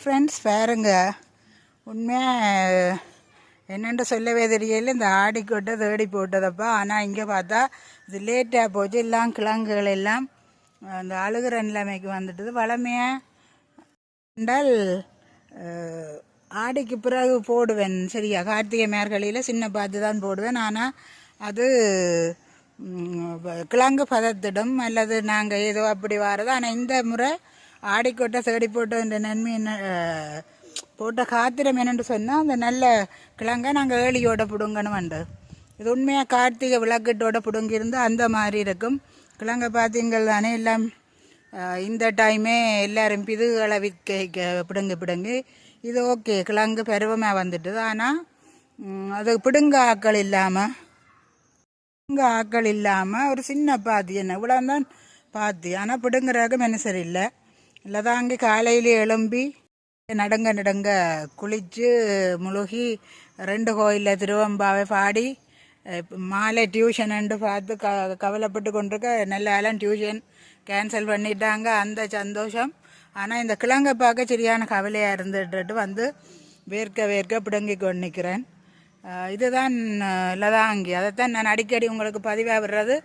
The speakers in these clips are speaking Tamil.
ஃப்ரெண்ட்ஸ் பாருங்க. உண்மையாக என்னென்று சொல்லவே தெரியல. இந்த ஆடிக்கொட்டை தேடி போட்டதப்பா. ஆனால் இங்கே பார்த்தா இது லேட்டாக போச்சு. எல்லாம் கிழங்குகள் எல்லாம் அந்த அழுகிற நிலைமைக்கு வந்துட்டது. வளமையாண்டால் ஆடிக்கு பிறகு போடுவேன். சரியா? கார்த்திகை மேற்கழியில் சின்ன பார்த்து தான் போடுவேன். ஆனால் அது கிழங்கு பதத்திடும். அல்லது நாங்கள் ஏதோ அப்படி வாரது. ஆனால் இந்த முறை ஆடிக்கொட்டை செடி போட்ட இந்த நன்மை என்ன போட்ட காத்திரம் என்னென்று சொன்னால் அந்த நல்ல கிழங்கை நாங்கள் ஏலியோடு பிடுங்கணும்ண்டு இது உண்மையாக கார்த்திகை விளக்கத்தோட பிடுங்கியிருந்து அந்த மாதிரி இருக்கும். கிழங்க பார்த்தீங்கள் தானே எல்லாம் இந்த டைமே எல்லாரும் பிதுகளை விற்க பிடுங்கு பிடுங்கு இது ஓகே கிழங்கு பருவமாக வந்துட்டுது. ஆனால் அது பிடுங்க ஆக்கள் இல்லாமல் பிடுங்க ஆக்கள் இல்லாமல் ஒரு சின்ன பாத்தி என்ன இவ்வளோ தான் பாத்தி ஆனால் பிடுங்குறதுக்கு மனுஷர் இல்லை லதாங்கி காலையில் எழும்பி நடங்க நடங்க குளித்து முழுகி ரெண்டு கோயிலில் திருவம்பாவை பாடி மாலை டியூஷனுண்டு பார்த்து க கவலைப்பட்டு கொண்டிருக்க நல்ல எல்லாம் டியூஷன் கேன்சல் பண்ணிட்டாங்க. அந்த சந்தோஷம். ஆனால் இந்த கிழங்கை பார்க்க சரியான கவலையாக இருந்துட்டு வந்து வேர்க்க வேர்க்க பிடுங்கி கொண்டு நிற்கிறேன் இதுதான் லதாங்கி. அதைத்தான் நான் அடிக்கடி உங்களுக்கு பதிவாக விடுறது.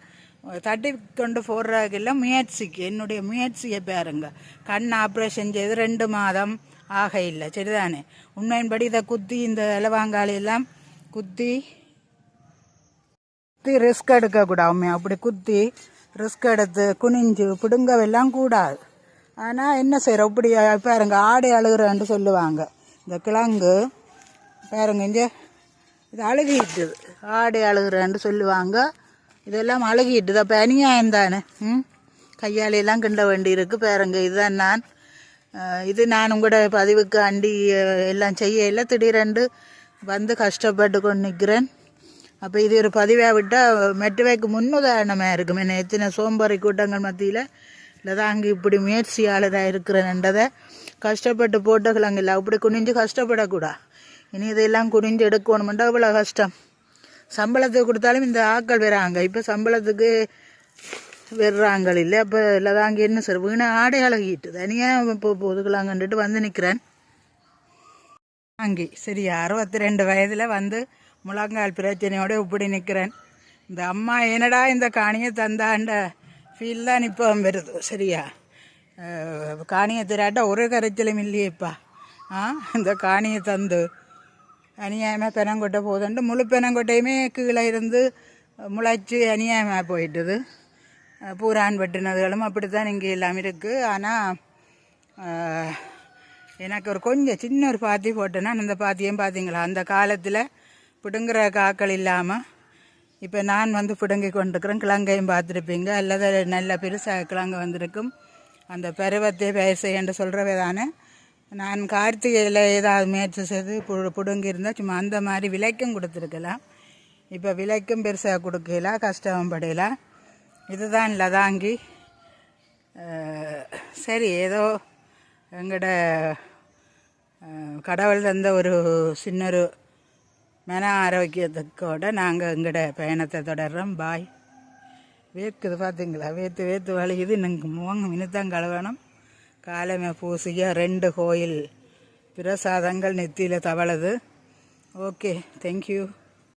தட்டி கொண்டு போடுறதுக்கு இல்லை முயற்சிக்கு. என்னுடைய முயற்சியை பாருங்க. கண் ஆப்ரேஷன் செய்து ரெண்டு மாதம் ஆக இல்லை சரிதானே? உண்மையின்படி இதை குத்தி இந்த இலவாங்காலி எல்லாம் குத்தி குத்தி ரிஸ்க் எடுக்கக்கூடாது உண்மையா? அப்படி குத்தி ரிஸ்க் எடுத்து குனிஞ்சு பிடுங்கவெல்லாம் கூடாது. ஆனால் என்ன செய்கிறோம் இப்படி பாருங்க ஆடை அழுகுறேன்னு சொல்லுவாங்க. இந்த கிழங்கு பாருங்க இங்கே இது அழுகிட்டுது ஆடை அழுகுறேன்னு சொல்லுவாங்க. இதெல்லாம் அழுகிட்டு தான் அநியாயம் தானே ம் கையாலையெல்லாம் கிண்ட வேண்டி இருக்குது பாருங்க இதுதான் நான் இது நான் உங்களோட பதிவுக்கு அண்டி எல்லாம் எல்லாம் செய்யல திடீரென்று வந்து கஷ்டப்பட்டு கொண்டு நிற்கிறேன் அப்போ இது ஒரு பதிவாக விட்டால் மெட்டுவைக்கு முன்னுதாரணமாக இருக்கும் என்ன எத்தனை சோம்பறை கூட்டங்கள் மத்தியில் இல்லை தான் அங்கே இப்படி முயற்சியாளராக இருக்கிறேன்றதை கஷ்டப்பட்டு போட்ட இல்லை அப்படி குனிஞ்சு கஷ்டப்படக்கூடாது இனி இதெல்லாம் குனிஞ்சு எடுக்கணுமெண்டா அவ்வளோ கஷ்டம் சம்பளத்துக்கு கொடுத்தாலும் இந்த ஆக்கள் வராங்க. இப்போ சம்பளத்துக்கு வர்றாங்க இல்லை. அப்போ இல்லை தான் அங்கே என்ன சார் வீணா ஆடை அழகிட்டு தனியாக இப்போ பொதுக்கலாங்கன்ட்டு வந்து நிற்கிறேன் அங்கே சரி அறுபத்தி ரெண்டு வயதில் வந்து முழங்கால் பிரச்சனையோடு இப்படி நிற்கிறேன் இந்த அம்மா என்னடா இந்த காணியை தந்தாண்ட ஃபீல் தான் இப்போ வருது. சரியா? காணியை திராட்ட ஒரு கரைச்சலும் இல்லையேப்பா. ஆ? இந்த காணியை தந்து அநியாயமாக பெனங்கொட்டை போதுண்டு முழு பெனங்கொட்டையுமே கீழே இருந்து முளைச்சி அநியாயமாக போயிட்டுது பூரான் வெட்டினதுகளும் அப்படி தான் இங்கே எல்லாம் இருக்குது ஆனால் எனக்கு ஒரு கொஞ்சம் சின்ன ஒரு பாத்தி போட்டேன்னா அந்த பாத்தியும் பார்த்தீங்களா அந்த காலத்தில் பிடுங்குற காக்கள் இல்லாமல் இப்போ நான் வந்து பிடுங்கி கொண்டிருக்கிறேன் கிழங்கையும் பார்த்துருப்பீங்க அல்லது நல்ல பெருசாக கிழங்கு வந்திருக்கும் அந்த பருவத்தை பயிர் செய்யன்று சொல்கிறவே தானே நான் கார்த்திகையில் ஏதாவது முயற்சி செய்து பு பிடுங்கியிருந்தால் சும்மா அந்த மாதிரி விலைக்கும் கொடுத்துருக்கலாம் இப்போ விலைக்கும் பெருசாக கொடுக்கல கஷ்டமும் படையல இதுதான் லதாங்கி. சரி ஏதோ எங்களோட கடவுள் தந்த ஒரு சின்ன ஒரு மன ஆரோக்கியத்துக்கோட நாங்கள் எங்களோட பயணத்தை தொடர்றோம். பாய். வேர்க்குது பார்த்தீங்களா வேர்த்து வேர்த்து வலிக்குது. எனக்கு முகம் இனித்தான் கழுவணும். காலமே பூசிய ரெண்டு கோயில் பிரசாதங்கள் நெத்தியில் தவளது. Okay thank you